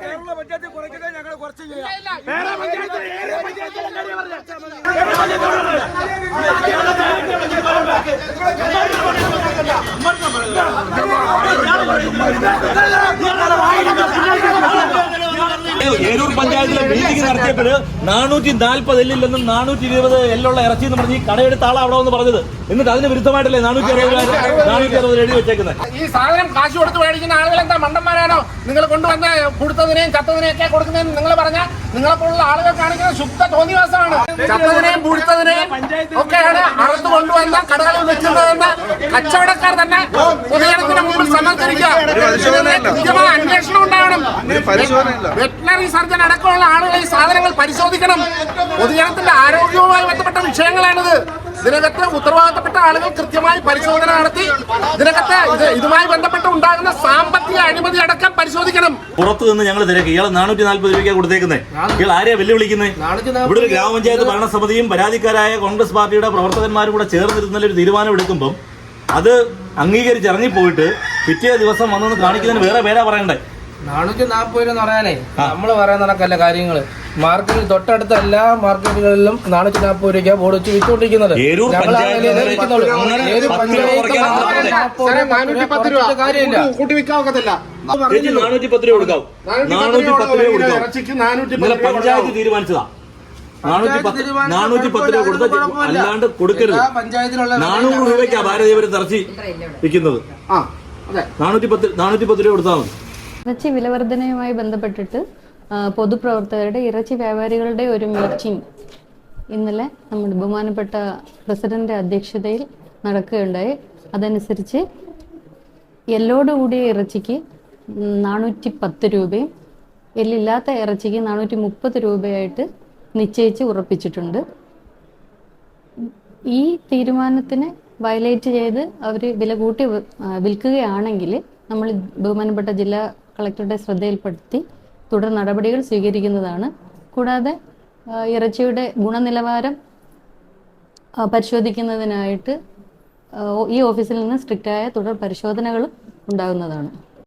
Kerala budget കുറയ്ക്കുന്നത് ഞങ്ങൾ കുറച്ച് ചെയ്യാം ഏരൂർ പഞ്ചായത്തിലെ മീറ്റിംഗ് നടത്തിയപ്പോൾ നാനൂറ്റി നാൽപ്പത് എല്ലില്ലെന്നും നാനൂറ്റി ഇരുപത് എല്ലുള്ള ഇറച്ചി എന്ന് പറഞ്ഞ് ഈ കടയെടുത്ത ആളാ അവിടെ വന്ന് പറഞ്ഞത്. എന്നിട്ട് അതിന് വിരുദ്ധമായിട്ടല്ലേ നാനൂറ്റി അറുപത് നാനൂറ്റി അറുപത് എഴുതി വെച്ചേക്കുന്നത്? ഈ സാധനം കാശ് കൊടുത്ത് മേടിക്കുന്ന ആളുകൾ എന്താ മണ്ടന്മാരാണോ? നിങ്ങൾ കൊണ്ടുവന്ന കൊടുത്തതിനെയും ചത്തതിനെയും ഒക്കെ കൊടുക്കുന്നതെന്ന് നിങ്ങൾ പറഞ്ഞ നിങ്ങളെപ്പോലുള്ള ആളുകൾ കാണിക്കുന്ന ശുദ്ധ തോന്നിവാസമാണ്. ചത്തതിനെയും പുഴുത്തതിനെയും ഒക്കെയാണ് അറുത്ത് കൊണ്ടുവന്ന കടകളിൽ വെച്ചിരുന്നതെന്ന് കച്ചവടക്കാർ തന്നെ പൊതുജനത്തിന് മുമ്പിൽ സമർപ്പിക്കുക. അന്വേഷണം വെറ്റിനറി സർജൻ അടക്കമുള്ള ആളുകൾ ഈ സാധനങ്ങൾ പരിശോധിക്കണം. പൊതുജനത്തിന്റെ ആരോഗ്യവുമായി ബന്ധപ്പെട്ട വിഷയങ്ങളാണിത്. ഇതിനകത്ത് ഉത്തരവാദിത്തപ്പെട്ട ആളുകൾ കൃത്യമായി പരിശോധന നടത്തി ഇതിനകത്ത് ഇതുമായി ബന്ധപ്പെട്ട് ഉണ്ടാകുന്ന സാമ്പത്തിക അഴിമതി അടക്കം പരിശോധിക്കണം. പുറത്തു നിന്ന് ഞങ്ങൾ തിരക്ക്. ഇയാൾ നാനൂറ്റി നാല്പത് രൂപയ്ക്ക് കൊടുത്തേക്കുന്നത് ഇയാൾ ആരെയാ വെല്ലുവിളിക്കുന്നത് ഇവിടെ ഒരു ഗ്രാമപഞ്ചായത്ത് ഭരണസമിതിയും പരാതിക്കാരായ കോൺഗ്രസ് പാർട്ടിയുടെ പ്രവർത്തകന്മാരും കൂടെ ചേർന്നിരുന്ന ഒരു തീരുമാനം എടുക്കുമ്പം അത് അംഗീകരിച്ച് ഇറങ്ങിപ്പോയിട്ട് പിറ്റേ ദിവസം വന്നൊന്ന് കാണിക്കുന്നതിന് വേറെ പേരാ പറയണ്ടേ? നാനൂറ്റി നാൽപ്പത് രൂപ എന്ന് പറയാനേ. നമ്മൾ പറയുന്ന കണക്കല്ല കാര്യങ്ങൾ മാർക്കറ്റിൽ തൊട്ടടുത്ത എല്ലാ മാർക്കറ്റുകളിലും നാനൂറ്റി നാൽപ്പത് രൂപയ്ക്ക് ബോർഡ് വെച്ച് വിറ്റുകൊണ്ടിരിക്കുന്നത് പഞ്ചായത്ത് തീരുമാനിച്ചതാ നാനൂറ്റി പത്ത് രൂപ കൊടുത്ത അല്ലാണ്ട് കൊടുക്കരുത്. പഞ്ചായത്തിലുള്ള നാനൂറ് രൂപയ്ക്കാ ഭാരതീയപുരത്ത് ഇറച്ചി വിൽക്കുന്നത്. ആ അതെ. നാനൂറ്റി പത്ത് നാനൂറ്റി പത്ത് രൂപ കൊടുത്താൽ മതി. ഇറച്ചി വിലവർധനയുമായി ബന്ധപ്പെട്ടിട്ട് പൊതുപ്രവർത്തകരുടെ ഇറച്ചി വ്യാപാരികളുടെ ഒരു മീറ്റിംഗ് ഇന്നലെ നമ്മുടെ ബഹുമാനപ്പെട്ട പ്രസിഡന്റ് അധ്യക്ഷതയിൽ നടക്കുകയുണ്ടായി. അതനുസരിച്ച് എല്ലോടുകൂടിയ ഇറച്ചിക്ക് നാനൂറ്റി പത്ത് രൂപയും എല്ലില്ലാത്ത ഇറച്ചിക്ക് നാനൂറ്റി മുപ്പത് രൂപയായിട്ട് നിശ്ചയിച്ച് ഉറപ്പിച്ചിട്ടുണ്ട്. ഈ തീരുമാനത്തിന് വയലേറ്റ് ചെയ്ത് അവർ വില കൂട്ടി വിൽക്കുകയാണെങ്കിൽ നമ്മൾ ബഹുമാനപ്പെട്ട ജില്ലാ കളക്ടറുടെ ശ്രദ്ധയിൽപ്പെടുത്തി തുടർ നടപടികൾ സ്വീകരിക്കുന്നതാണ്. കൂടാതെ ഇറച്ചിയുടെ ഗുണനിലവാരം പരിശോധിക്കുന്നതിനായിട്ട് ഈ ഓഫീസിൽ നിന്ന് സ്ട്രിക്റ്റായ തുടർ പരിശോധനകളും ഉണ്ടാകുന്നതാണ്.